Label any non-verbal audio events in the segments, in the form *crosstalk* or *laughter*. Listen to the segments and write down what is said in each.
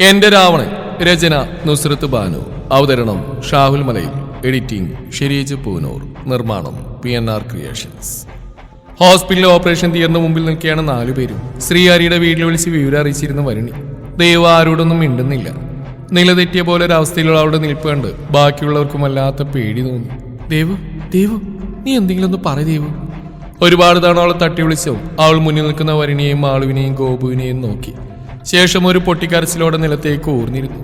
എന്റെ രാവണൻ രചന നുസ്രത്ത് ബാനു. അവതരണം ഷാഹുൽ മലയിൽ. എഡിറ്റിംഗ് ഷെരീജ് പൂനൂർ. നിർമ്മാണം പി എൻ ആർ ക്രിയേഷൻസ്. ഹോസ്പിറ്റലിലെ ഓപ്പറേഷൻ തിയേറ്ററിന് മുമ്പിൽ നിൽക്കുകയാണ് നാലുപേരും ശ്രീഹരിയുടെ വീട്ടിൽ വിളിച്ച് വിവരം അറിയിച്ചിരുന്ന വരുണി. ദൈവം ആരോടൊന്നും മിണ്ടുന്നില്ല. നിലതെറ്റിയ പോലെ ഒരു അവളുടെ നിൽപ്പ് കണ്ട് ബാക്കിയുള്ളവർക്കും വല്ലാത്ത പേടി തോന്നി. ദേവു ദേവു നീ എന്തെങ്കിലും ഒന്ന് പറ ദേവു. ഒരുപാട് തവണ അവളെ തട്ടി വിളിച്ചും അവൾ മുന്നിൽ നിൽക്കുന്ന വരുണിയെയും മാളുവിനെയും ഗോപുവിനെയും നോക്കി. ശേഷം ഒരു പൊട്ടിക്കരച്ചിലോടെ നിലത്തേക്ക് ഊർന്നിരുന്നു.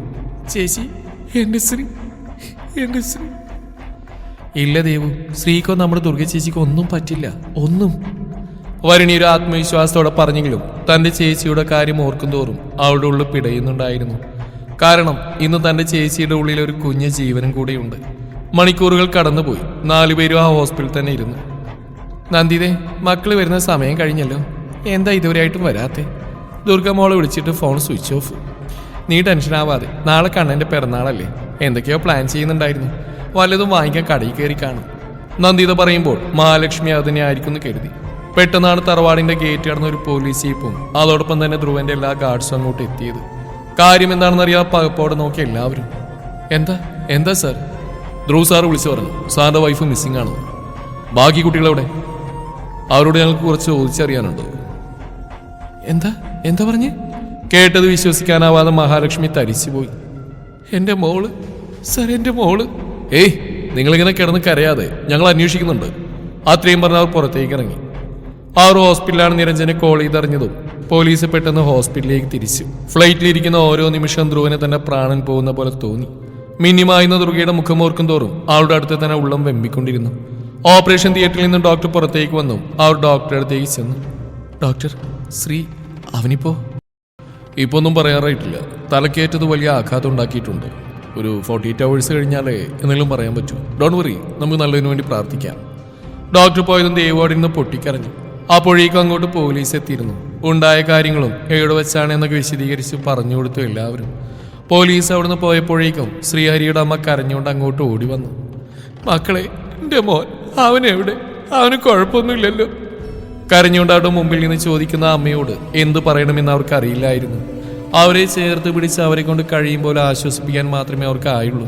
ചേച്ചി എന്റെ ശ്രീ എന്റെ ശ്രീ ഇല്ല ദേവു ശ്രീക്കോ നമ്മുടെ ദുർഗ ചേച്ചിക്ക് ഒന്നും പറ്റില്ല ഒന്നും. വരുണി ഒരു ആത്മവിശ്വാസത്തോടെ പറഞ്ഞെങ്കിലും തന്റെ ചേച്ചിയുടെ കാര്യം ഓർക്കും തോറും അവളുടെ ഉള്ളിൽ പിടയുന്നുണ്ടായിരുന്നു. കാരണം ഇന്ന് തന്റെ ചേച്ചിയുടെ ഉള്ളിൽ ഒരു കുഞ്ഞു ജീവനും കൂടെയുണ്ട്. മണിക്കൂറുകൾ കടന്നുപോയി നാലുപേരും ആ ഹോസ്പിറ്റലിൽ തന്നെ ഇരുന്നു. നന്ദിതേ മക്കൾ വരുന്ന സമയം കഴിഞ്ഞല്ലോ. എന്താ ഇതുവരെയായിട്ടും വരാത്തെ? ദുർഗ മോളെ വിളിച്ചിട്ട് ഫോൺ സ്വിച്ച് ഓഫ് നീ ടെൻഷൻ ആവാതെ നാളെ കണ്ണന്റെ പിറന്നാളല്ലേ? എന്തൊക്കെയോ പ്ലാൻ ചെയ്യുന്നുണ്ടായിരുന്നു. വല്ലതും വാങ്ങിക്കാൻ കടയിൽ കയറി കാണും. നന്ദിത പറയുമ്പോൾ മഹാലക്ഷ്മി അതിനെ ആയിരിക്കും എന്ന് കരുതി. പെട്ടെന്നാണ് തറവാടിന്റെ ഗേറ്റ് കടന്ന ഒരു പോലീസ് ജീപ്പും അതോടൊപ്പം തന്നെ ധ്രുവന്റെ എല്ലാ ഗാർഡ്സും അങ്ങോട്ട് എത്തിയത്. കാര്യം എന്താണെന്ന് അറിയാൻ പകപ്പോടെ നോക്കി എല്ലാവരും. എന്താ? എന്താ സാർ ധ്രുവ് സാർ വിളിച്ചു പറഞ്ഞു. സാറിന്റെ വൈഫ് മിസ്സിംഗ് ആണ്. ബാക്കി കുട്ടികളെവിടെ? അവരോട് ഞങ്ങൾക്ക് കുറച്ച് ചോദിച്ചറിയാനുണ്ടോ. എന്താ? എന്താ പറഞ്ഞ്? കേട്ടത് വിശ്വസിക്കാനാവാതെ മഹാലക്ഷ്മി തരിച്ചുപോയി. എന്റെ മോൾ സർ എന്റെ മോൾ. ഏയ് നിങ്ങളിങ്ങനെ കിടന്ന് കരയാതെ ഞങ്ങൾ അന്വേഷിക്കുന്നുണ്ട്. അത്രയും പറഞ്ഞ അവർ പുറത്തേക്ക് ഇറങ്ങി. അവർ ഹോസ്പിറ്റലാണ് നിരഞ്ജനെ കോൾ ചെയ്തറിഞ്ഞതും. പോലീസ് പെട്ടെന്ന് ഹോസ്പിറ്റലിലേക്ക് തിരിച്ചു. ഫ്ലൈറ്റിലിരിക്കുന്ന ഓരോ നിമിഷം ധ്രുവനെ തന്നെ പ്രാണൻ പോകുന്ന പോലെ തോന്നി. മിന്നിമായുന്ന ദുർഗയുടെ മുഖമോർക്കും തോറും അവളുടെ അടുത്ത് തന്നെ ഉള്ളം വെമ്മിക്കൊണ്ടിരുന്നു ഓപ്പറേഷൻ തിയേറ്ററിൽ നിന്ന് ഡോക്ടർ പുറത്തേക്ക് വന്നു. അവർ ഡോക്ടറുടെ അടുത്തേക്ക് ചെന്നു. ഡോക്ടർ ശ്രീ അവനിപ്പോ? ഇപ്പൊ ഒന്നും പറയാറായിട്ടില്ല. തലക്കേറ്റത് വലിയ ആഘാതം ഉണ്ടാക്കിയിട്ടുണ്ട്. ഒരു ഫോർട്ടി എയ്റ്റ് അവേഴ്സ് കഴിഞ്ഞാലേ എന്തെങ്കിലും പറയാൻ പറ്റൂ. ഡോണ്ട് വറി നമുക്ക് നല്ലതിനു വേണ്ടി പ്രാർത്ഥിക്കാം. ഡോക്ടർ പോയതും ദേവാടി നിന്ന് പൊട്ടിക്കരഞ്ഞു. അപ്പോഴേക്കും അങ്ങോട്ട് പോലീസ് എത്തിയിരുന്നു. ഉണ്ടായ കാര്യങ്ങളും എവിടെ വെച്ചാണ് എന്നൊക്കെ വിശദീകരിച്ച് പറഞ്ഞു കൊടുത്തു എല്ലാവരും. പോലീസ് അവിടുന്ന് പോയപ്പോഴേക്കും ശ്രീഹരിയുടെ അമ്മ കരഞ്ഞുകൊണ്ട് അങ്ങോട്ട് ഓടി വന്നു. മക്കളെ എന്റെ മോൻ അവൻ എവിടെ അവന് കുഴപ്പമൊന്നുമില്ലല്ലോ. കരഞ്ഞുകൊണ്ട് മുമ്പിൽ നിന്ന് ചോദിക്കുന്ന അമ്മയോട് എന്ത് പറയണമെന്ന് അവർക്ക് അറിയില്ലായിരുന്നു. അവരെ ചേർത്ത് പിടിച്ച് അവരെ കൊണ്ട് കഴിയും പോലെ ആശ്വസിപ്പിക്കാൻ മാത്രമേ അവർക്ക് ആയുള്ളൂ.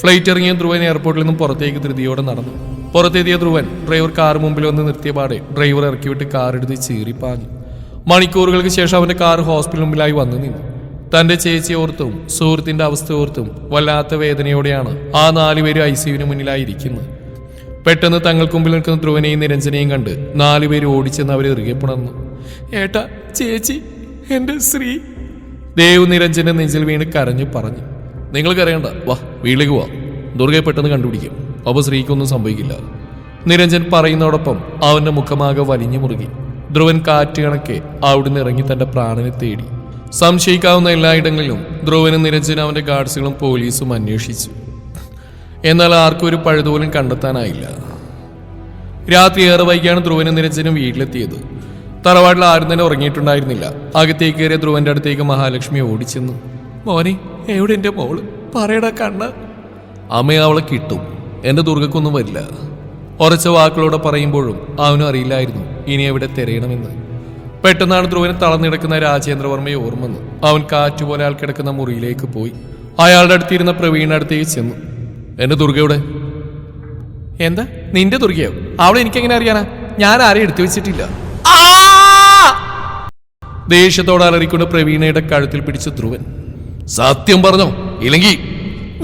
ഫ്ലൈറ്റ് ഇറങ്ങിയ ധ്രുവൻ എയർപോർട്ടിൽ നിന്നും പുറത്തേക്ക് ധൃതിയോടെ നടന്നു. പുറത്തെത്തിയ ധ്രുവൻ ഡ്രൈവർ കാർ മുമ്പിൽ വന്ന് നിർത്തിയ പാടെ ഡ്രൈവർ ഇറക്കി വിട്ട് കാർ എടുത്ത് ചീറിപ്പാഞ്ഞു മണിക്കൂറുകൾക്ക് ശേഷം അവന്റെ കാർ ഹോസ്പിറ്റൽ മുമ്പിലായി വന്നു നിന്നു. തന്റെ ചേച്ചി ഓർത്തും സുഹൃത്തിന്റെ അവസ്ഥ ഓർത്തും വല്ലാത്ത വേദനയോടെയാണ് ആ നാലുപേരും ഐ സിയുവിന് മുന്നിലായി ഇരിക്കുന്നത്. പെട്ടെന്ന് തങ്ങൾക്ക് മുമ്പിൽ നിൽക്കുന്ന ധ്രുവനെയും നിരഞ്ജനെയും കണ്ട് നാലുപേര് ഓടിച്ചെന്ന് അവരെ ഇറുകെ പുണർന്നു. ഏട്ടാ ചേച്ചി എന്റെ ശ്രീ ദേവ് നിരഞ്ജന്റെ നെഞ്ചിൽ വീണ് കരഞ്ഞു പറഞ്ഞു. നിങ്ങൾ കരയണ്ട. വാ വീട്ടിലേക്ക് വാ. ദുർഗയെ പെട്ടെന്ന് കണ്ടുപിടിക്കും. അപ്പോൾ ശ്രീക്കൊന്നും സംഭവിക്കില്ല. നിരഞ്ജൻ പറയുന്നതോടൊപ്പം അവന്റെ മുഖമാകെ വലിഞ്ഞു മുറുകി. ധ്രുവൻ കാറ്റ് കണക്കെ അവിടുന്ന് ഇറങ്ങി തന്റെ പ്രാണനെ തേടി. സംശയിക്കാവുന്ന എല്ലായിടങ്ങളിലും ധ്രുവനും നിരഞ്ജനും അവന്റെ ഗാർഡ്സുകളും പോലീസും അന്വേഷിച്ചു. എന്നാൽ ആർക്കും ഒരു പഴുതുപോലും കണ്ടെത്താനായില്ല. രാത്രി ഏറെ വൈകിയാണ് ധ്രുവനും നിരഞ്ജനും വീട്ടിലെത്തിയത്. തറവാട്ടിൽ ആരും തന്നെ ഉറങ്ങിയിട്ടുണ്ടായിരുന്നില്ല. അകത്തേക്ക് കയറിയ ധ്രുവന്റെ അടുത്തേക്ക് മഹാലക്ഷ്മി ഓടിച്ചെന്നു. മോനെ എവിടെ എന്റെ മോൾ? പറയടാ കണ്ണ. അമ്മ അവളെ കിട്ടും. എന്റെ ദുർഗക്കൊന്നും വരില്ല. ഉറച്ച വാക്കുകളോടെ പറയുമ്പോഴും അവനും അറിയില്ലായിരുന്നു ഇനി എവിടെ തിരയണമെന്ന്. പെട്ടെന്നാണ് ധ്രുവന് തളർന്നിടക്കുന്ന രാജേന്ദ്രവർമ്മയെ ഓർമ്മന്ന് അവൻ കാറ്റുപോലെ ആൾ കിടക്കുന്ന മുറിയിലേക്ക് പോയി. അയാളുടെ അടുത്തിരുന്ന പ്രവീണിന്റെ അടുത്തേക്ക് ചെന്നു. എന്റെ ദുർഗയുടെ എന്താ? നിന്റെ ദുർഗയോ? അവളെ എനിക്കെങ്ങനെ അറിയാനാ? ഞാൻ ആരെയും എടുത്തു വെച്ചിട്ടില്ല. ദേഷ്യത്തോടെ അലറിക്കൊണ്ട് പ്രവീണയുടെ കഴുത്തിൽ പിടിച്ച ധ്രുവൻ. സത്യം പറഞ്ഞോ? ഇല്ലെങ്കിൽ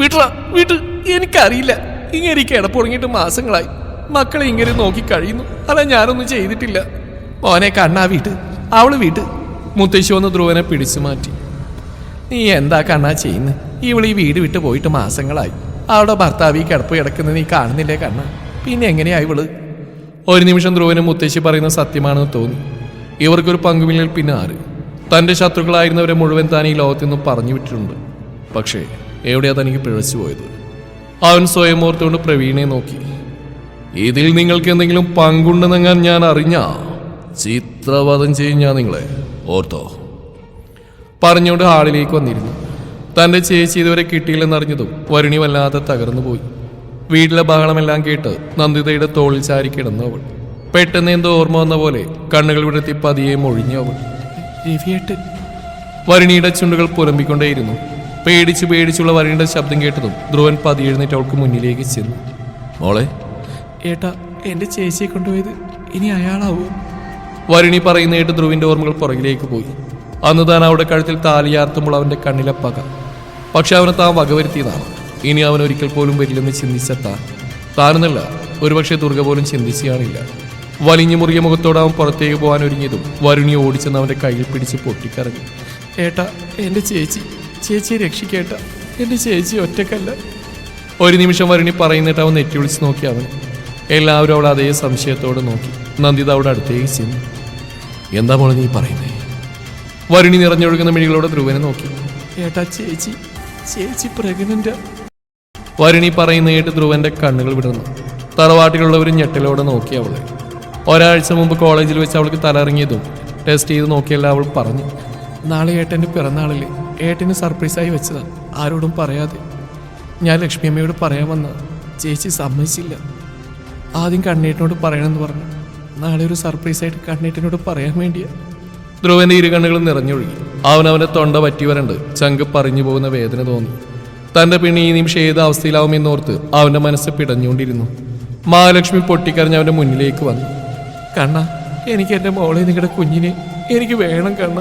വീട്ടില വീട്ട് എനിക്കറിയില്ല. ഇങ്ങനെ കിടപ്പുറങ്ങിയിട്ട് മാസങ്ങളായി. മക്കളെ ഇങ്ങനെ നോക്കി കഴിയുന്നു. അല്ല ഞാനൊന്നും ചെയ്തിട്ടില്ല. മോനെ കണ്ണാ വീട്ട് അവൾ വീട്ട് മുത്തശ്ശി വന്ന് ധ്രുവനെ പിടിച്ചു മാറ്റി. നീ എന്താ കണ്ണാ ചെയ്യുന്നത് ഇവളീ ഈ വീട് വിട്ട് പോയിട്ട് മാസങ്ങളായി. അവളുടെ ഭർത്താവ് ഈ കിടപ്പ് കിടക്കുന്നത് നീ കാണുന്നില്ലേ കണ്ണ? പിന്നെ എങ്ങനെയായി ഇവൾ? ഒരു നിമിഷം ധ്രുവനും മുത്തശ്ശി പറയുന്ന സത്യമാണെന്ന് തോന്നി. ഇവർക്കൊരു പങ്കുമില്ലിൽ പിന്നെ ആര്? തന്റെ ശത്രുക്കളായിരുന്നവരെ മുഴുവൻ താൻ ഈ ലോകത്തു നിന്നും പറഞ്ഞു വിട്ടിട്ടുണ്ട്. പക്ഷേ എവിടെയാ തനിക്ക് പിഴച്ചു പോയത്? അവൻ സ്വയം ഓർത്തുകൊണ്ട് പ്രവീണെ നോക്കി. ഇതിൽ നിങ്ങൾക്ക് എന്തെങ്കിലും പങ്കുണ്ടെന്നെങ്ങാൻ ഞാൻ അറിഞ്ഞാ? ചിത്രവധം ചെയ്യും ഞാൻ നിങ്ങളെ. ഓർത്തോ? പറഞ്ഞുകൊണ്ട് ഹാളിലേക്ക് വന്നിരുന്നു. തന്റെ ചേച്ചി ഇതുവരെ കിട്ടിയില്ലെന്നറിഞ്ഞതും വരുണി വല്ലാതെ തകർന്നു പോയി. വീട്ടിലെ ബഹളമെല്ലാം കേട്ട് നന്ദിതയുടെ തോളിൽ ചാരി കിടന്നു അവൾ. പെട്ടെന്ന് എന്തോ ഓർമ്മ വന്ന പോലെ കണ്ണുകൾ വിടത്തി പതിയെ മൊഴിഞ്ഞു അവൾ. രവിയേട്ടൻ. വരുണിയുടെ ചുണ്ടുകൾ പുലമ്പിക്കൊണ്ടേയിരുന്നു. പേടിച്ചു പേടിച്ചുള്ള വരുണിയുടെ ശബ്ദം കേട്ടതും ധ്രുവൻ പതി എഴുന്നേറ്റ് അവൾക്ക് മുന്നിലേക്ക് ചെന്നു. മോളെ? ഏട്ടാ എന്റെ ചേച്ചിയെ കൊണ്ടുപോയത് ഇനി അയാളാവൂ? വരുണി പറയുന്ന കേട്ട് ധ്രുവിന്റെ ഓർമ്മകൾ പുറകിലേക്ക് പോയി. അന്ന് താൻ അവിടെ കഴുത്തിൽ താലിയാർത്തുമ്പോൾ അവന്റെ കണ്ണിലെ പക. പക്ഷെ അവനെ താൻ വകവരുത്തിയതാണ്. ഇനി അവൻ ഒരിക്കൽ പോലും വരില്ലെന്ന് ചിന്തിച്ച താനെന്നല്ല ഒരുപക്ഷെ ദുർഗ പോലും ചിന്തിച്ചാണില്ല വലിഞ്ഞു മുറിയ മുഖത്തോടെ അവൻ പുറത്തേക്ക് പോകാൻ ഒരുങ്ങിയതും വരുണി ഓടിച്ചെന്ന് അവന്റെ കയ്യിൽ പിടിച്ച് പൊട്ടിക്കറങ്ങി ഏട്ടാ എന്റെ ചേച്ചി ചേച്ചിയെ രക്ഷിക്കേട്ട. എന്റെ ചേച്ചി ഒറ്റക്കല്ല. ഒരു നിമിഷം വരുണി പറയുന്നിട്ട് അവൻ നെറ്റി വിളിച്ച് നോക്കി അവൻ എല്ലാവരും അവിടെ അതേ സംശയത്തോടെ നോക്കി. നന്ദിത അവിടെ അടുത്തേക്ക് ചെന്നു. എന്താ മോളെ നീ പറയുന്നേ? വരുണി നിറഞ്ഞൊഴുകുന്ന മിഴികളോടെ ധ്രുവനെ നോക്കി. ഏട്ടാ ചേച്ചി ചേച്ചി പ്രഗ്നന്റ്. വരുണി പറയുന്ന കേട്ട് ധ്രുവന്റെ കണ്ണുകൾ വിടുന്നു തറവാട്ടിലുള്ളവരും ഞെട്ടലോടെ നോക്കി അവളെ. ഒരാഴ്ച മുമ്പ് കോളേജിൽ വെച്ച് അവൾക്ക് തലറിങ്ങിയതും ടെസ്റ്റ് ചെയ്ത് നോക്കിയല്ല അവൾ പറഞ്ഞു. നാളെ ഏട്ടന്റെ പിറന്നാളിൽ ഏട്ടന് സർപ്രൈസായി വെച്ചതാ ആരോടും പറയാതെ. ഞാൻ ലക്ഷ്മി അമ്മയോട് പറയാൻ വന്ന ചേച്ചി സമ്മതിച്ചില്ല. ആദ്യം കണ്ണേട്ടനോട് പറയണമെന്ന് പറഞ്ഞു. നാളെ ഒരു സർപ്രൈസായിട്ട് കണ്ണേട്ടനോട് പറയാൻ വേണ്ടിയാ. ധ്രുവന്റെ ഇരു കണ്ണുകളും നിറഞ്ഞൊഴുകി. അവൻ അവന്റെ തൊണ്ട പറ്റി വരണ്ട് ചങ്ക് പറഞ്ഞു പോകുന്ന വേദന തോന്നി. തന്റെ പിണി ഈ നിമിഷം ഏത് അവസ്ഥയിലാവുമെന്നോർത്ത് അവന്റെ മനസ്സ് പിടഞ്ഞുകൊണ്ടിരുന്നു. മഹാലക്ഷ്മി പൊട്ടിക്കരഞ്ഞ് അവന്റെ മുന്നിലേക്ക് വന്നു. കണ്ണ എനിക്ക് എന്റെ മോളെ നിങ്ങളുടെ കുഞ്ഞിനെ എനിക്ക് വേണം കണ്ണ.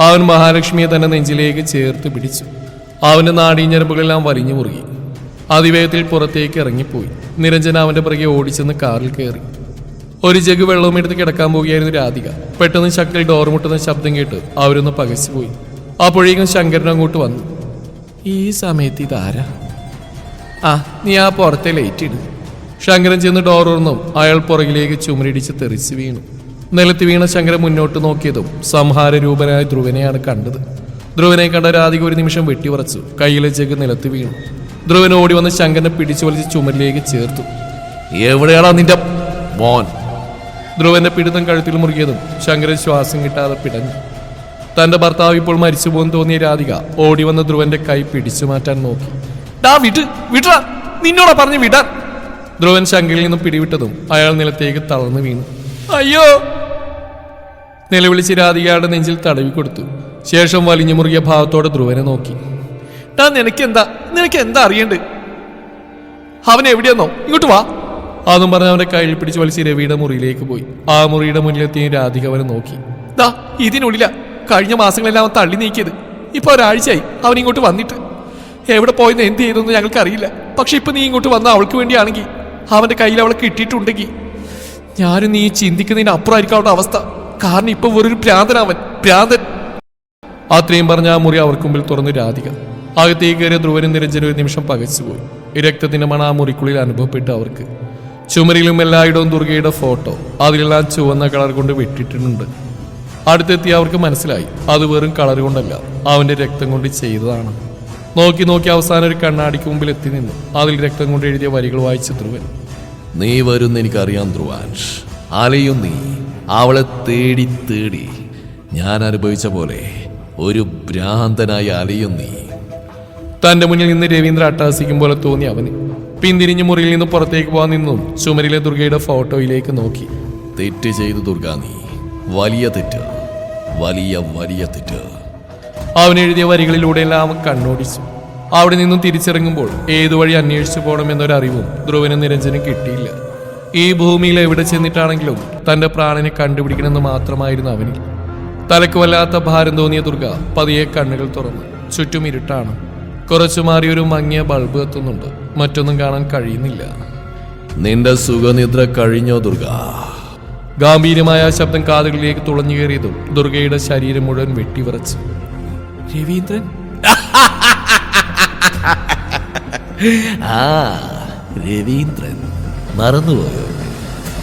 അവൻ മഹാലക്ഷ്മിയെ തന്നെ നെഞ്ചിലേക്ക് ചേർത്ത് പിടിച്ചു. അവന്റെ നാടീഞ്ഞരമ്പുകളെല്ലാം വലിഞ്ഞു മുറുകി. അതിവേഗത്തിൽ പുറത്തേക്ക് ഇറങ്ങിപ്പോയി. നിരഞ്ജന അവന്റെ പിറകെ ഓടിച്ചെന്ന് കാറിൽ കയറി. ഒരു ജഗ് വെള്ളവും എടുത്ത് കിടക്കാൻ പോവുകയായിരുന്നു രാധിക. പെട്ടെന്ന് ശക്തി ഡോർ മുട്ടുന്ന ശബ്ദം കേട്ട് അവരൊന്ന് പകച്ചുപോയി അപ്പോഴേക്കും ശങ്കരൻ അങ്ങോട്ട് വന്നു. ഈ സമയത്ത് ഇതാരാ? ആ നീ ആ പുറത്തെ ലൈറ്റ് ഇട്. ശങ്കരൻ ചെന്ന് ഡോർ ഉറന്നും അയാൾ പുറകിലേക്ക് ചുമരിടിച്ച് തെറിച്ച് വീണു. നിലത്ത് വീണ ശങ്കരൻ മുന്നോട്ട് നോക്കിയതും സംഹാര രൂപനായ ധ്രുവനെയാണ് കണ്ടത്. ധ്രുവനെ കണ്ട രാധിക ഒരു നിമിഷം വെട്ടിവറച്ചു കയ്യിലെ ജഗ് നിലത്ത് വീണു. ധ്രുവൻ ഓടി വന്ന് ശങ്കരനെ പിടിച്ചു വലിച്ച് ചുമരിലേക്ക് ചേർത്തു. എവിടെയാണോ നിന്റെ മോൻ? ധ്രുവന്റെ പിടുത്തം കഴുത്തിൽ മുറുകിയതും ശങ്കരൻ ശ്വാസം കിട്ടാതെ പിടഞ്ഞു. തന്റെ ഭർത്താവ് ഇപ്പോൾ മരിച്ചു പോകാൻ തോന്നിയ രാധിക ഓടി വന്ന് ധ്രുവന്റെ കൈ പിടിച്ചു മാറ്റാൻ നോക്കി. ഡാ വിട്ട് വിട്ടാ നിന്നോടാ പറഞ്ഞു വിടാൻ ധ്രുവൻ ശങ്കയിൽ നിന്നും പിടിവിട്ടതും അയാൾ നിലത്തേക്ക് തളർന്നു വീണു. അയ്യോ. നിലവിളിച്ച് രാധികയുടെ നെഞ്ചിൽ തടവി കൊടുത്തു. ശേഷം വലിഞ്ഞു മുറുകിയ ഭാവത്തോടെ ധ്രുവനെ നോക്കി. ഡാ നിനക്ക് എന്താ നിനക്ക് എന്താ അറിയണ്ട് അവൻ എവിടെയെന്നോ ഇങ്ങോട്ട് വാ. അതും പറഞ്ഞ് അവന്റെ കയ്യിൽ പിടിച്ച് വലിച്ച് രവിയുടെ മുറിയിലേക്ക് പോയി. ആ മുറിയുടെ മുന്നിലെത്തിയ രാധിക അവനെ നോക്കി. ദാ ഇതിനുള്ളില. കഴിഞ്ഞ മാസങ്ങളെല്ലാം അവൻ തള്ളി നീക്കിയത്. ഇപ്പൊ ഒരാഴ്ചയായി അവൻ ഇങ്ങോട്ട് വന്നിട്ട്. എവിടെ പോയെന്ന് എന്ത് ചെയ്തെന്ന് ഞങ്ങൾക്ക് അറിയില്ല പക്ഷെ ഇപ്പൊ നീ ഇങ്ങോട്ട് വന്ന അവൾക്ക് വേണ്ടിയാണെങ്കിൽ അവന്റെ കയ്യിൽ അവളെ കിട്ടിയിട്ടുണ്ടെങ്കിൽ ഞാനും നീ ചിന്തിക്കുന്നതിന് അപ്പുറമായിരിക്കും അവളുടെ അവസ്ഥ. കാരണം ഇപ്പൊ വെറൊരു ഭ്രാന്തനാവൻ ഭ്രാന്തൻ. അത്രയും പറഞ്ഞ ആ മുറി അവർക്ക് മുമ്പിൽ തുറന്നു രാധിക. അകത്തേക്ക് കയറിയ ധ്രുവനും നിരഞ്ജനും ഒരു നിമിഷം പകച്ചുപോയി. രക്തത്തിന്റെ മണ ആ മുറിക്കുള്ളിൽ അനുഭവപ്പെട്ടു അവർക്ക്. ചുമരിലും എല്ലായിടവും ദുർഗയുടെ ഫോട്ടോ. അതിലെല്ലാം ചുവന്ന കളർ കൊണ്ട് വെട്ടിയിട്ടുണ്ട്. അടുത്തെത്തി അവർക്ക് മനസ്സിലായി. അത് വെറും കളർ കൊണ്ടല്ല. അവന്റെ രക്തം കൊണ്ട് ചെയ്തതാണ്. നോക്കി നോക്കി അവസാനം ഒരു കണ്ണാടിക്ക് മുമ്പിൽ എത്തി നിന്നു. അതിൽ രക്തം കൊണ്ട് എഴുതിയ വരികൾ വായിച്ചു ധ്രുവൻ. നീ വരുന്ന എനിക്കറിയാം ധ്രുവാൻഷ് അലയും നീ. അവളെ തേടി തേടി. ഞാൻ അനുഭവിച്ച പോലെ ഒരു ഭ്രാന്തനായി അലയും നീ. തന്റെ മുന്നിൽ നിന്ന് രവീന്ദ്ര അട്ടാസിക്കും പോലെ തോന്നി അവന്. പിന്തിരിഞ്ഞ് മുറിയിൽ നിന്ന് പുറത്തേക്ക് പോകാൻ നിന്നും. ചുമരിലെ ദുർഗയുടെ ഫോട്ടോയിലേക്ക് നോക്കി. തെറ്റ് ചെയ്തു ദുർഗ നീ. വലിയ തെറ്റ്. വലിയ വലിയ തെറ്റ്. അവൻ എഴുതിയ വരികളിലൂടെയെല്ലാം അവൻ കണ്ണോടിച്ചു. അവിടെ നിന്നും തിരിച്ചിറങ്ങുമ്പോൾ ഏതു വഴി അന്വേഷിച്ചു പോകണമെന്നൊരറിവും ധ്രുവനും നിരഞ്ജനും കിട്ടിയില്ല. ഈ ഭൂമിയിൽ എവിടെ ചെന്നിട്ടാണെങ്കിലും തന്റെ പ്രാണനെ കണ്ടുപിടിക്കണമെന്ന് മാത്രമായിരുന്നു അവനിൽ. തലക്ക് വല്ലാത്ത ഭാരം തോന്നിയ ദുർഗ പതിയെ കണ്ണുകൾ തുറന്നു. ചുറ്റും ഇരുട്ടാണ്. കുറച്ചു മാറിയൊരു ഒരു മങ്ങിയ ബൾബ് എത്തുന്നുണ്ട് മറ്റൊന്നും കാണാൻ കഴിയുന്നില്ല. നിന്റെ സുഖനിദ്ര കഴിഞ്ഞോ ദുർഗ? ഗാംഭീര്യമായ ശബ്ദം കാതുകളിലേക്ക് തുളഞ്ഞു കയറിയതും ദുർഗയുടെ ശരീരം മുഴുവൻ വെട്ടിവിറച്ചു. രവീന്ദ്രൻ? *laughs* ആ രവീന്ദ്രൻ. മറന്നുപോയോ?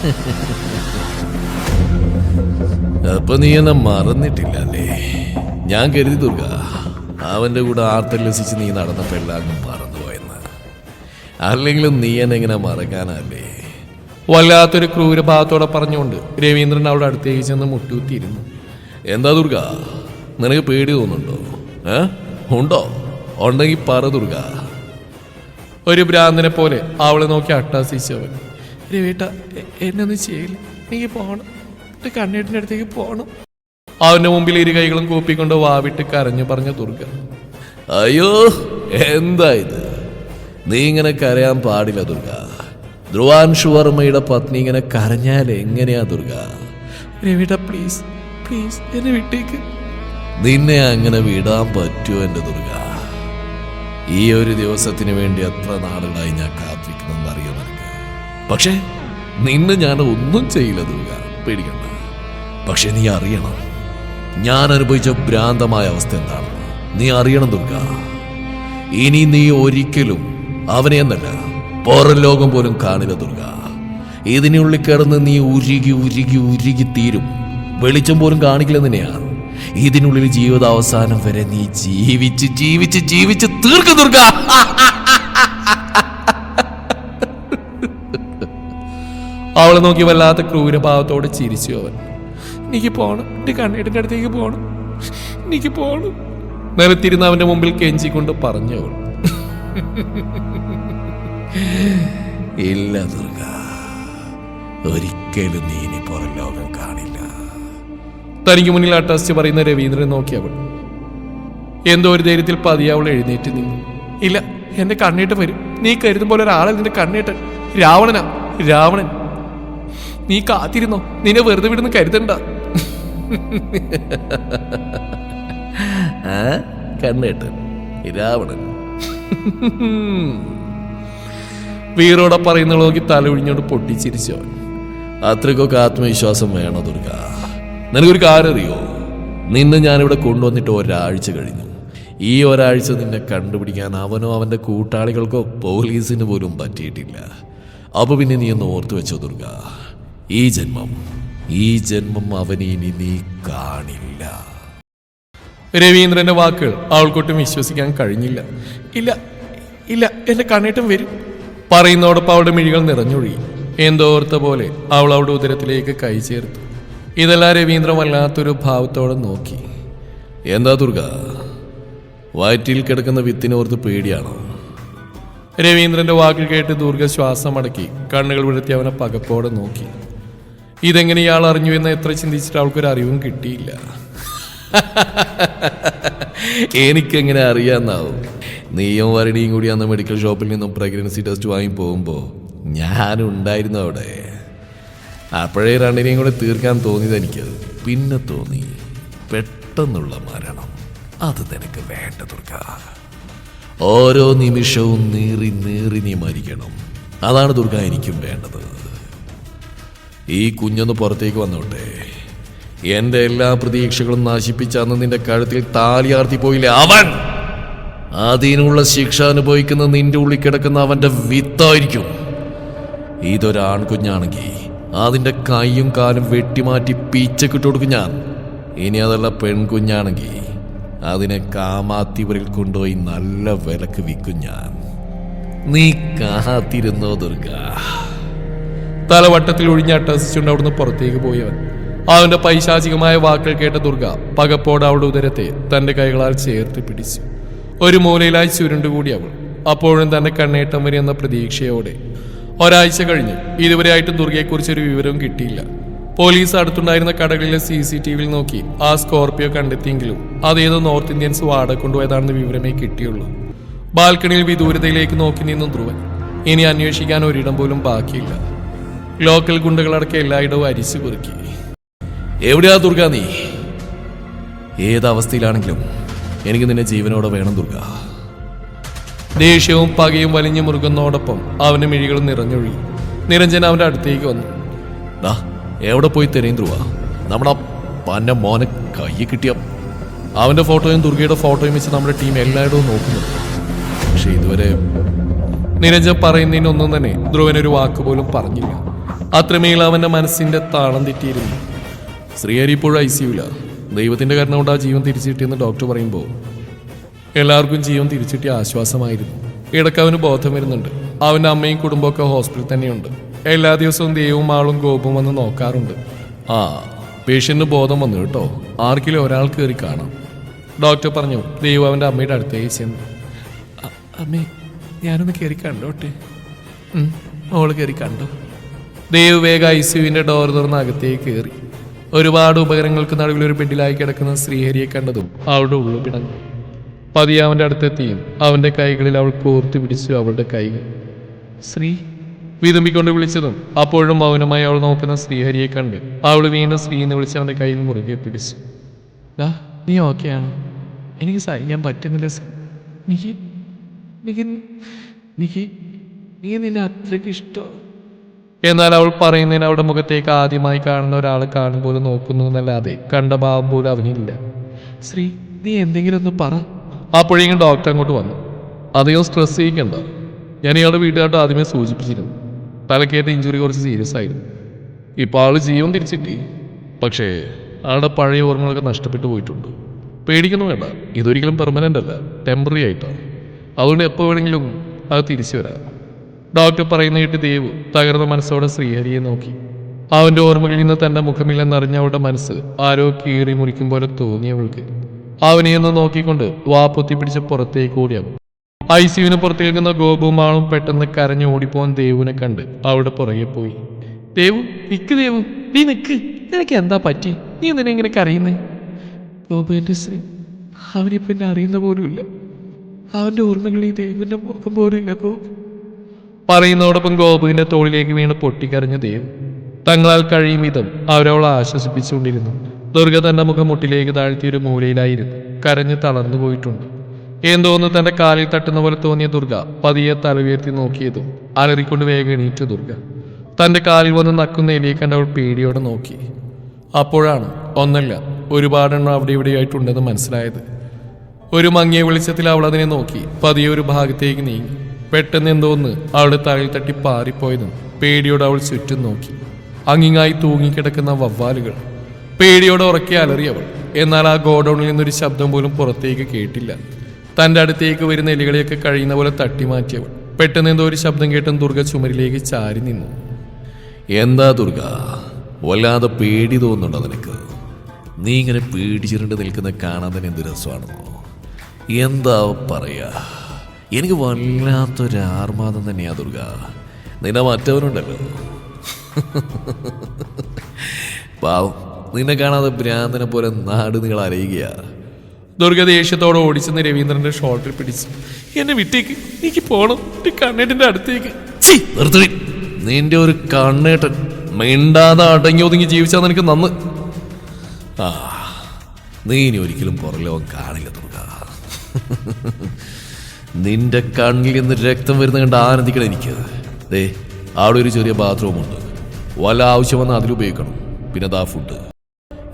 *laughs* അപ്പൊ നീ എന്നെ മറന്നിട്ടില്ല അല്ലേ ഞാൻ കരുതി ദുർഗ. അവന്റെ കൂടെ ആർത്തല്ലസിച്ച് നീ നടന്ന മറന്നുപോയെന്ന് അല്ലെങ്കിലും നീ എന്നെ എങ്ങനെ മറക്കാനല്ലേ? വല്ലാത്തൊരു ക്രൂരഭാവത്തോടെ പറഞ്ഞുകൊണ്ട് രവീന്ദ്രൻ അവളുടെ അടുത്തേക്ക് ചെന്ന് മുട്ടുകുത്തിയിരുന്നു. എന്താ ദുർഗ? നിനക്ക് പേടി തോന്നുന്നുണ്ടോ? ഏ? ഉണ്ടോ? ഉണ്ടെങ്കിൽ പറ ദുർഗ. ഒരു ഭ്രാന്തനെ പോലെ അവളെ നോക്കി അട്ടാസിച്ചവൻ രവീട്ട എന്നൊന്നും ചെയ്യില്ല. എനിക്ക് പോകണം എന്റെ കണ്ണേട്ടിന്റെ അടുത്തേക്ക് പോകണം അവന്റെ മുമ്പിൽ ഇരു കൈകളും കൂപ്പിക്കൊണ്ട് വാവിട്ട് കരഞ്ഞു പറഞ്ഞ ദുർഗ. അയ്യോ എന്താ ഇത്? നീ ഇങ്ങനെ കരയാൻ പാടില്ല ദുർഗ. ധ്രുവാൻഷു വർമ്മയുടെ പത്നി ഇങ്ങനെ കരഞ്ഞാൽ എങ്ങനെയാ ദുർഗ? രവിട പ്ലീസ് പ്ലീസ് എന്നെ വിട്ടേക്ക്. നിന്നെ അങ്ങനെ വിടാൻ പറ്റുമോ എന്റെ ദുർഗ. ഈ ഒരു ദിവസത്തിന് വേണ്ടി എത്ര നാളുകളായി ഞാൻ കാത്തിരിക്കുന്നെന്ന് അറിയാം നിനക്ക്. പക്ഷേ നിന്നെ ഞാൻ ഒന്നും ചെയ്യില്ല ദുർഗ. പേടിക്കണ്ട. പക്ഷെ നീ അറിയണം. ഞാൻ അനുഭവിച്ച ഭ്രാന്തമായ അവസ്ഥ എന്താണെന്ന്. നീ അറിയണം ദുർഗ. ഇനി നീ ഒരിക്കലും അവനെ എന്നല്ല ലോകം പോലും കാണില്ല ദുർഗ. ഇതിനുള്ളിൽ കിടന്ന് നീ ഉരുകി ഉരുകി ഉരുകി തീരും. വെളിച്ചം പോലും കാണിക്കില്ല തന്നെയാണ് ഇതിനുള്ളിൽ ജീവിതാവസാനം വരെ നീ ജീവിച്ച് ജീവിച്ച് ജീവിച്ച് തീർക്കു ദുർഗ. അവളെ നോക്കി വല്ലാത്ത ക്രൂരഭാവത്തോടെ ചിരിച്ചു അവൻ. എനിക്ക് പോണം. എന്റെ കണ്ണീട്ടിന്റെ അടുത്തേക്ക് പോണം. എനിക്ക് പോണം. നിലത്തിരുന്ന് അവന്റെ മുമ്പിൽ കെഞ്ചിക്കൊണ്ട് പറഞ്ഞു അവൾ. *laughs* ഇല്ല ദുർഗ. ഒരിക്കലും നീ ഇനി പുറം ലോകം കാണില്ല. തനിക്ക് മുന്നിൽ അട്ടസ്റ്റ് പറയുന്ന രവീന്ദ്രൻ നോക്കി അവൾ. എന്തോ ഒരു ധൈര്യത്തിൽ പതിയെ അവൾ എഴുന്നേറ്റ് നിന്നു. ഇല്ല എന്റെ കണ്ണീട്ട് വരും. നീ കരുതും പോലെ ഒരാളെ നിന്റെ കണ്ണീട്ട്. രാവണനാ രാവണൻ. നീ കാത്തിരുന്നോ? നിന്നെ വെറുതെ വിടുന്ന് കരുതണ്ട. കണ്ണേട്ട്. കണ്ണേട്ടൻ രാവണൻ. *laughs* വീറോടെ പറയുന്ന നോക്കി തല ഒഴിഞ്ഞോട് പൊട്ടിച്ചിരിച്ചു? അവൻ അത്രയ്ക്കൊക്കെ ആത്മവിശ്വാസം വേണോ ദുർഗ? നിനക്കൊരു കാര്യം അറിയോ നിന്നെ ഞാനിവിടെ കൊണ്ടുവന്നിട്ട് ഒരാഴ്ച കഴിഞ്ഞു. ഈ ഒരാഴ്ച നിന്നെ കണ്ടുപിടിക്കാൻ അവനോ അവന്റെ കൂട്ടാളികൾക്കോ പോലീസിന് പോലും പറ്റിയിട്ടില്ല. അപ്പൊ പിന്നെ നീ ഒന്ന് ഓർത്തു വെച്ചോ ദുർഗ. ഈ ജന്മം ഈ ജന്മം അവനെ ഇനി നീ കാണില്ല. രവീന്ദ്രന്റെ വാക്കുകൾ അവൾക്കൊട്ടും വിശ്വസിക്കാൻ കഴിഞ്ഞില്ല. ഇല്ല ഇല്ല എന്റെ കണ്ണേട്ടം വരും. പറയുന്നതോടൊപ്പം അവളുടെ മിഴികൾ നിറഞ്ഞൊഴുകി. എന്തോർത്ത പോലെ അവൾ അവളുടെ ഉദരത്തിലേക്ക് കൈ ചേർത്തു. ഇതെല്ലാം രവീന്ദ്രൻ വല്ലാത്തൊരു ഭാവത്തോടെ നോക്കി. എന്താ ദുർഗ? വയറ്റിൽ കിടക്കുന്ന വിത്തിനോർത്ത് പേടിയാണോ? രവീന്ദ്രന്റെ വാക്കിൽ കേട്ട് ദുർഗ ശ്വാസം അടക്കി കണ്ണുകൾ വിടത്തി അവനെ പകപ്പോടെ നോക്കി. ഇതെങ്ങനെ ഇയാൾ അറിഞ്ഞു എന്ന് എത്ര ചിന്തിച്ചിട്ട് അവൾക്കൊരു അറിവും കിട്ടിയില്ല. എനിക്കെങ്ങനെ അറിയാന്നാവും. നീയും വരടിയും കൂടി അന്ന് മെഡിക്കൽ ഷോപ്പിൽ നിന്നും പ്രഗ്നൻസി ടെസ്റ്റ് വാങ്ങി പോകുമ്പോൾ ഞാനുണ്ടായിരുന്നു അവിടെ. അപ്പോഴേ രണ്ടിനെയും കൂടെ തീർക്കാൻ തോന്നിയത് എനിക്ക് പിന്നെ തോന്നി പെട്ടെന്നുള്ള മരണം. അത് നിനക്ക് വേണ്ട ദുർഗ. ഓരോ നിമിഷവും നീറി നീറി നീ മരിക്കണം. അതാണ് ദുർഗ എനിക്കും വേണ്ടത്. ഈ കുഞ്ഞൊന്ന് പുറത്തേക്ക് വന്നോട്ടെ. എന്റെ എല്ലാ പ്രതീക്ഷകളും നശിപ്പിച്ച അന്ന് നിന്റെ കഴുത്തിൽ താലിയാർത്തി പോയില്ല? അവൻ! അതിനുള്ള ശിക്ഷ അനുഭവിക്കുന്ന നിന്റെ ഉള്ളിൽ കിടക്കുന്ന അവന്റെ വിത്തായിരിക്കും. ഇതൊരാൺകുഞ്ഞാണെങ്കിൽ അതിന്റെ കൈയും കാലും വെട്ടിമാറ്റി പീച്ചക്കിട്ട് കൊടുക്കും ഞാൻ. ഇനി അതല്ല പെൺകുഞ്ഞാണെങ്കിൽ അതിനെ കാമാത്തിവരിൽ കൊണ്ടുപോയി നല്ല വിലക്ക് വിൽക്കും ഞാൻ. നീ കാത്തിരുന്നോ ദുർഗ? തലവട്ടത്തിൽ ഒഴിഞ്ഞ് അട്ടഹസിച്ചുകൊണ്ട് അവിടുന്ന് പുറത്തേക്ക് പോയവൻ അവന്റെ പൈശാചികമായ വാക്കുകൾ കേട്ട ദുർഗ പകപ്പോടെ അവളുടെ ഉദരത്തെ തന്റെ കൈകളാൽ ചേർത്ത് പിടിച്ചു. ഒരു മൂലയിലായി ചുരുണ്ടുകൂടി അവൾ. അപ്പോഴും തന്റെ കണ്ണേട്ടം വരെ എന്ന പ്രതീക്ഷയോടെ. ഒരാഴ്ച കഴിഞ്ഞ് ഇതുവരെയായിട്ട് ദുർഗയെക്കുറിച്ച് ഒരു വിവരവും കിട്ടിയില്ല. പോലീസ് അടുത്തുണ്ടായിരുന്ന കടകളിലെ സി സി ടി വിയിൽ നോക്കി ആ സ്കോർപിയോ കണ്ടെത്തിയെങ്കിലും അതേതോ നോർത്ത് ഇന്ത്യൻസ് വാടക കൊണ്ടുപോയതാണെന്ന് വിവരമേ കിട്ടിയുള്ളൂ. ബാൽക്കണിയിൽ വിദൂരതയിലേക്ക് നോക്കി നിന്നും ധ്രുവൻ. ഇനി അന്വേഷിക്കാൻ ഒരിടം പോലും ബാക്കിയില്ല. ലോക്കൽ ഗുണ്ടകളടക്കം എല്ലായിടവും അരിച്ചു കുറുക്കി എവിടെയാ ദുർഗ നീ? ഏതവസ്ഥയിലാണെങ്കിലും എനിക്ക് നിന്നെ ജീവനോടെ വേണം ദുർഗ. ദേഷ്യവും പകയും വലിഞ്ഞു മുറുകുന്നതോടൊപ്പം അവന്റെ മിഴികൾ നിറഞ്ഞൊഴുകി. നിരഞ്ജൻ അവന്റെ അടുത്തേക്ക് വന്നു. ദാ എവിടെ പോയി തെരയും ധ്രുവ നമ്മുടെ പന്ന മോനെ കയ്യിൽ കിട്ടിയ അവന്റെ ഫോട്ടോയും ദുർഗയുടെ ഫോട്ടോയും വെച്ച് നമ്മുടെ ടീം എല്ലായിടവും നോക്കുന്നു പക്ഷെ ഇതുവരെ നിരഞ്ജൻ പറയുന്നതിനൊന്നും തന്നെ ധ്രുവനൊരു വാക്കുപോലും വാക്ക് പോലും പറഞ്ഞില്ല. അത്രമേൽ അവന്റെ മനസ്സിന്റെ താളം തെറ്റിയിരുന്നു. ശ്രീഹരി ഇപ്പോഴും ഐ സിയുല ദൈവത്തിന്റെ കാരണം കൊണ്ട് ആ ജീവൻ തിരിച്ചു കിട്ടിയെന്ന് ഡോക്ടർ പറയുമ്പോൾ എല്ലാവർക്കും ജീവൻ തിരിച്ചു കിട്ടിയ ആശ്വാസമായിരുന്നു. ഇടയ്ക്ക് അവന് ബോധം വരുന്നുണ്ട്. അവന്റെ അമ്മയും കുടുംബമൊക്കെ ഹോസ്പിറ്റലിൽ തന്നെയുണ്ട്. എല്ലാ ദിവസവും ദൈവവും ആളും ഗോപും വന്ന് നോക്കാറുണ്ട്. ആ പേഷ്യന്റിന് ബോധം വന്നു കേട്ടോ. ആർക്കിലും ഒരാൾ കയറി കാണാം. ഡോക്ടർ പറഞ്ഞു ദൈവം അവന്റെ അമ്മയുടെ അടുത്തേക്ക് ചെന്നു. അമ്മേ ഞാനൊന്ന് കയറി കണ്ടോട്ടെ മോൾ കയറി കണ്ടു? ദൈവ വേഗ ഐ സിയുവിന്റെ ഡോർ തുറന്ന് അകത്തേക്ക് കയറി ഒരുപാട് ഉപകരണങ്ങൾക്ക് നടുവിൽ ഒരു ബെഡിലായി കിടക്കുന്ന ശ്രീഹരിയെ കണ്ടതും അവളുടെ ഉള്ളു പിണങ്ങി. പതിയെ അവന്റെ അടുത്തെത്തിയും അവന്റെ കൈകളിൽ അവൾ കോർത്തു പിടിച്ചു അവളുടെ കൈകൾ. ശ്രീ വിതുമ്പിക്കൊണ്ട് വിളിച്ചതും അപ്പോഴും മൗനമായി അവൾ നോക്കുന്ന ശ്രീഹരിയെ കണ്ട് അവൾ വീണ്ടും ശ്രീ എന്ന് വിളിച്ച് അവന്റെ കയ്യിൽ മുറുകെ പിടിച്ചു. ദാ നീ ഓക്കെയാണ്? എനിക്ക് സഹിക്കാൻ പറ്റുന്നില്ല നീ നീ നീ നിന്നെ അത്രയ്ക്ക് ഇഷ്ടം? എന്നാൽ അവൾ പറയുന്നതിന് അവളുടെ മുഖത്തേക്ക് ആദ്യമായി കാണുന്ന ഒരാൾ കാണുമ്പോൾ നോക്കുന്നു എന്നല്ലാതെ കണ്ട ഭാവം പോലും അവനില്ല ശ്രീ നീ എന്തെങ്കിലും ഒന്ന് പറ. അപ്പോഴേക്കും ഡോക്ടർ അങ്ങോട്ട് വന്നു. അധികം സ്ട്രെസ് ചെയ്യിക്കണ്ട. ഞാൻ ഇയാളുടെ വീട്ടുകാരോട് ആദ്യമേ സൂചിപ്പിച്ചിരുന്നു. തലക്കേറ്റ ഇഞ്ചുറി കുറച്ച് സീരിയസ് ആയിരുന്നു. ഇപ്പോൾ ആൾ ജീവൻ തിരിച്ചിട്ടി. പക്ഷേ ആളുടെ പഴയ ഓർമ്മകളൊക്കെ നഷ്ടപ്പെട്ടു പോയിട്ടുണ്ട്. പേടിക്കുന്നു വേണ്ട. ഇതൊരിക്കലും പെർമനന്റ് അല്ല. ടെമ്പററി ആയിട്ടാണ്. അതുകൊണ്ട് എപ്പോൾ വേണമെങ്കിലും അത് തിരിച്ചു വരാം. ഡോക്ടർ പറയുന്ന കേട്ട് ദേവ് തകർന്ന മനസ്സോടെ ശ്രീഹരിയെ നോക്കി. അവന്റെ ഓർമ്മകളിൽ നിന്ന് തന്റെ മുഖമില്ലെന്നറിഞ്ഞ അവളുടെ മനസ്സ് ആരോ കീറി മുറിക്കും പോലെ തോന്നി അവൾക്ക്. അവനെയൊന്ന് നോക്കിക്കൊണ്ട് വാ പൊത്തിപ്പിടിച്ച് പുറത്തേക്ക് ഓടിയാവും ഐ സിയുവിന് പുറത്തു കേൾക്കുന്ന ഗോപുമാളും പെട്ടെന്ന് കരഞ്ഞു ഓടിപ്പോൻ ദേവുവിനെ കണ്ട് അവളുടെ പുറകെ പോയി. ദേവു നിക്ക് ദേവു നീ നിക്ക്. നിനക്ക് എന്താ പറ്റി? നീ എന്തിനെ ഇങ്ങനെ കരയുന്നേ? ഗോപു എന്റെ ശ്രീ അവനിപ്പോ എന്നെ അറിയുന്ന പോലുമില്ല. അവന്റെ ഓർമ്മകളിൽ ദേവിന്റെ മുഖം പോലും ഇല്ല ഗോപു. പറയുന്നതോടൊപ്പം ഗോപുവിന്റെ തോളിലേക്ക് വീണ് പൊട്ടിക്കരഞ്ഞ ദേവ് തങ്ങളാൽ കഴിയും വിധം അവരവളെ ആശ്വസിപ്പിച്ചുകൊണ്ടിരുന്നു. ദുർഗ തന്റെ മുഖം മുട്ടിലേക്ക് താഴ്ത്തിയൊരു മൂലയിലായിരുന്നു. കരഞ്ഞ് തളർന്നു പോയിട്ടുണ്ട്. എന്തോന്ന് തന്റെ കാലിൽ തട്ടുന്ന പോലെ തോന്നിയ ദുർഗ പതിയെ തല ഉയർത്തി നോക്കിയതും അലറിക്കൊണ്ട് വേഗം എണീറ്റു ദുർഗ. തന്റെ കാലിൽ വന്ന് നക്കുന്ന എലിയെ കണ്ട് അവൾ പേടിയോടെ നോക്കി. അപ്പോഴാണ് ഒന്നല്ല ഒരുപാടെണ്ണം അവിടെ ഇവിടെയായിട്ടുണ്ടെന്ന് മനസ്സിലായത്. ഒരു മങ്ങിയ വെളിച്ചത്തിൽ അവൾ അതിനെ നോക്കി പതിയെ ഒരു ഭാഗത്തേക്ക് നീങ്ങി. പെട്ടെന്ന് എന്തോന്ന് അവളുടെ തലയിൽ തട്ടി പാറിപ്പോയതും പേടിയോടെ അവൾ ചുറ്റും നോക്കി. അങ്ങിങ്ങായി തൂങ്ങിക്കിടക്കുന്ന വവ്വാലുകൾ. പേടിയോടെ ഉറക്കി അലറി അവൾ. എന്നാൽ ആ ഗോഡൌണിൽ നിന്നൊരു ശബ്ദം പോലും പുറത്തേക്ക് കേട്ടില്ല. തന്റെ അടുത്തേക്ക് വരുന്ന എലികളെയൊക്കെ കഴിയുന്ന പോലെ തട്ടി മാറ്റിയവൾ പെട്ടെന്ന് എന്തോ ഒരു ശബ്ദം കേട്ടും ദുർഗ ചുമരിലേക്ക് ചാരി നിന്നു. എന്താ ദുർഗ? വല്ലാതെ പേടി തോന്നുന്നുണ്ടോ നിനക്ക്? നീ ഇങ്ങനെ പേടിച്ചിരുണ്ട് നിൽക്കുന്ന കാണാൻ തന്നെ എന്ത് രസമാണെന്നോ? എന്താ പറയാ? എനിക്ക് വല്ലാത്തൊരു ആർമാദം തന്നെയാ ദുർഗ. നിന്നെ മറ്റവനുണ്ടല്ലോ. പാവം നിന്നെ കാണാതെ ഭ്രാന്തനെ പോലെ നാട് നിങ്ങൾ അലയുകയാ. ദുർഗ ദേഷ്യത്തോടെ ഓടിച്ചെന്ന് രവീന്ദ്രന്റെ ഷോൾഡറിൽ പിടിച്ചു. എന്നെ വിട്ടേക്ക് എനിക്ക് പോണം കണ്ണേട്ടിന്റെ അടുത്തേക്ക്. നിന്റെ ഒരു കണ്ണേട്ടൻ മിണ്ടാതെ അടങ്ങി ഒതുങ്ങി ജീവിച്ചാൽ നിനക്ക് നന്ന്. ആ നീ ഇനി ഒരിക്കലും പുറലോകം കാണില്ല തുക നിന്റെ കണ്ണിൽ നിന്ന് രക്തം വരുന്ന കണ്ട് ആനന്ദിക്കണം എനിക്ക്. ദേ അവിടെ ഒരു ചെറിയ ബാത്റൂമുണ്ട്. വല്ല ആവശ്യം വന്നാൽ അതിലുപയോഗിക്കണം പിന്നെ ദാ ഫുഡ്.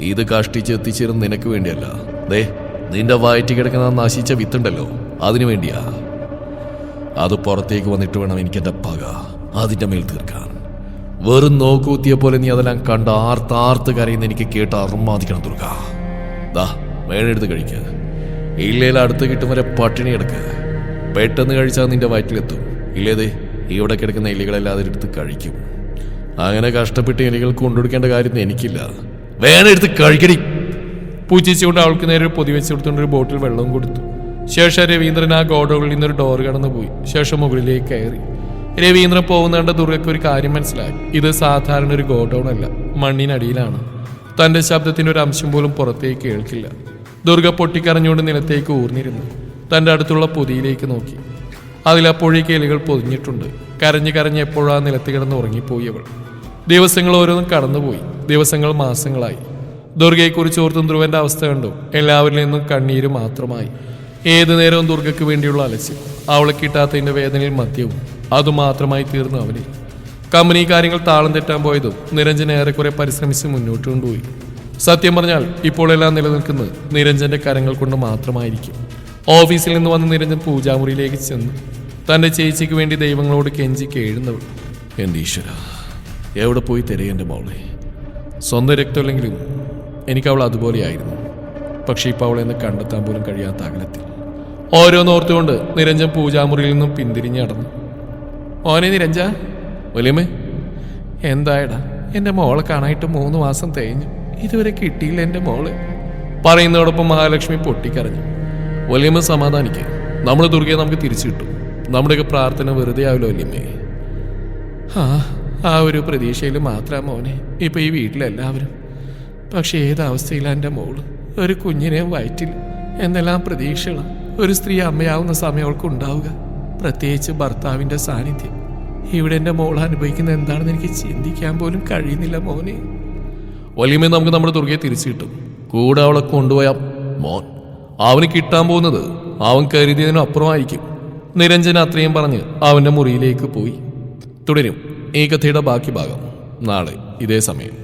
ഇത് കഷ്ടിച്ച് എത്തിച്ചേരുന്ന നിനക്ക് വേണ്ടിയല്ല. ദേ നിന്റെ വയറ്റി കിടക്കുന്ന നശിച്ച വിത്തുണ്ടല്ലോ അതിനു വേണ്ടിയാ. അത് പുറത്തേക്ക് വന്നിട്ട് വേണം എനിക്ക് എന്റെ പക അതിന്റെ മേൽ തീർക്കാൻ. വെറും നോക്കൂത്തിയ പോലെ നീ അതെല്ലാം കണ്ട് ആർത്താർത്ത് കരയുന്ന എനിക്ക് കേട്ട് അർമാദിക്കണം ദുർഗ. ദാ വേണെടുത്ത് കഴിക്കുക ഇല്ലേലടുത്ത് കിട്ടും വരെ പട്ടിണി കിടക്ക്. പെട്ടെന്ന് കഴിച്ചാൽ നിന്റെ വയറ്റിലെത്തും. ഇല്ലേതേ ഇവിടെ കിടക്കുന്ന എലികളെല്ലാം അതിലെടുത്ത് കഴിക്കും. അങ്ങനെ കഷ്ടപ്പെട്ട് എലികൾ കൊണ്ടുകൊടുക്കേണ്ട കാര്യം എനിക്കില്ല. വേണം എടുത്ത് കഴിക്കടി. പൂച്ചിച്ചുകൊണ്ട് അവൾക്ക് നേരെ ഒരു പൊതി വെച്ച് കൊടുത്തുകൊണ്ട് ഒരു ബോട്ടിൽ വെള്ളവും കൊടുത്തു. ശേഷം രവീന്ദ്രൻ ആ ഗോഡൌണിൽ നിന്നൊരു ഡോർ കടന്നു പോയി ശേഷം മുകളിലേക്ക് കയറി. രവീന്ദ്രൻ പോകുന്നതുകൊണ്ട് ദുർഗയ്ക്ക് ഒരു കാര്യം മനസ്സിലായി. ഇത് സാധാരണ ഒരു ഗോഡൗൺ അല്ല മണ്ണിനടിയിലാണ്. തന്റെ ശബ്ദത്തിന്റെ ഒരു അംശം പോലും പുറത്തേക്ക് കേൾക്കില്ല. ദുർഗ പൊട്ടിക്കറിഞ്ഞുകൊണ്ട് നിലത്തേക്ക് ഊർന്നിരുന്നു. തന്റെ അടുത്തുള്ള പൊതിയിലേക്ക് നോക്കി. അതിലപ്പോഴേക്ക് എലികൾ പൊതിഞ്ഞിട്ടുണ്ട്. കരഞ്ഞു കരഞ്ഞ് എപ്പോഴാ നിലത്ത് കിടന്ന് ഉറങ്ങിപ്പോയി അവൾ. ദിവസങ്ങൾ ഓരോന്നും കടന്നുപോയി. ദിവസങ്ങൾ മാസങ്ങളായി. ദുർഗയെക്കുറിച്ച് ഓർത്തും ധ്രുവന്റെ അവസ്ഥ കണ്ടു. എല്ലാവരിൽ നിന്നും കണ്ണീര് മാത്രമായി. ഏതു നേരവും ദുർഗയ്ക്ക് വേണ്ടിയുള്ള അലച്ചിൽ. അവളെ കിട്ടാത്തതിന്റെ വേദനയിൽ മദ്യവും. അതുമാത്രമായി തീർന്നു അവനിൽ. കമ്പനി കാര്യങ്ങൾ താളം തെറ്റാൻ പോയതും നിരഞ്ജൻ ഏറെക്കുറെ പരിശ്രമിച്ച് മുന്നോട്ട് കൊണ്ടുപോയി. സത്യം പറഞ്ഞാൽ ഇപ്പോൾ എല്ലാം നിലനിൽക്കുന്നത് നിരഞ്ജന്റെ കരങ്ങൾ കൊണ്ട് മാത്രമായിരിക്കും. ഓഫീസിൽ നിന്ന് വന്ന് നിരഞ്ജൻ പൂജാമുറിയിലേക്ക് ചെന്നു. തന്റെ ചേച്ചിക്ക് വേണ്ടി ദൈവങ്ങളോട് കെഞ്ചി കേഴുന്നവൾ. എന്റെ ഈശ്വര എവിടെ പോയി തിരയെന്റെ മോളെ? സ്വന്തം രക്തമല്ലെങ്കിലും എനിക്ക് അവൾ അതുപോലെയായിരുന്നു പക്ഷേ ഇപ്പോൾ അവളെ എന്ന് കണ്ടെത്താൻ പോലും കഴിയാത്ത അകലത്തിൽ. ഓരോന്നോർത്തുകൊണ്ട് നിരഞ്ജൻ പൂജാമുറിയിൽ നിന്നും പിന്തിരിഞ്ഞ് നടന്നു. ഓനെ നിരഞ്ജ വലിയമ്മേ എന്തായടാ? എന്റെ മോളെ കാണായിട്ട് മൂന്ന് മാസം തേഞ്ഞു. ഇതുവരെ കിട്ടിയില്ല എന്റെ മോൾ പറയുന്നതോടൊപ്പം മഹാലക്ഷ്മി പൊട്ടിക്കരഞ്ഞു. വലിയമ്മ സമാധാനിക്ക്. നമ്മൾ ദുർഗയെ നമുക്ക് തിരിച്ചു കിട്ടും നമ്മുടെയൊക്കെ പ്രാർത്ഥന വെറുതെ ആവില്ല വല്യമ്മേ. ആ ആ ഒരു പ്രതീക്ഷയിൽ മാത്രം മോനെ. ഇപ്പൊ ഈ വീട്ടിലെല്ലാവരും പക്ഷേ ഏതവസ്ഥയിലാണ് എന്റെ മോൾ? ഒരു കുഞ്ഞിനെ വയറ്റിൽ എന്നെല്ലാം പ്രതീക്ഷകൾ ഒരു സ്ത്രീ അമ്മയാവുന്ന സമയം അവൾക്ക് ഉണ്ടാവുക. പ്രത്യേകിച്ച് ഭർത്താവിന്റെ സാന്നിധ്യം. ഇവിടെ എന്റെ മോൾ അനുഭവിക്കുന്ന എന്താണെന്ന് എനിക്ക് ചിന്തിക്കാൻ പോലും കഴിയുന്നില്ല മോനെ. വലിയമ്മ നമുക്ക് നമ്മുടെ ദുർഗയെ തിരിച്ചു കിട്ടും കൂടെ അവളെ കൊണ്ടുപോയാ മോൻ. അവന് കിട്ടാൻ പോകുന്നത് അവൻ കരുതിയതിനും അപ്പുറമായിരിക്കും. നിരഞ്ജന അത്രയും പറഞ്ഞ് അവന്റെ മുറിയിലേക്ക് പോയി. തുടരും ഈ കഥയുടെ ബാക്കി ഭാഗം നാളെ ഇതേ സമയം.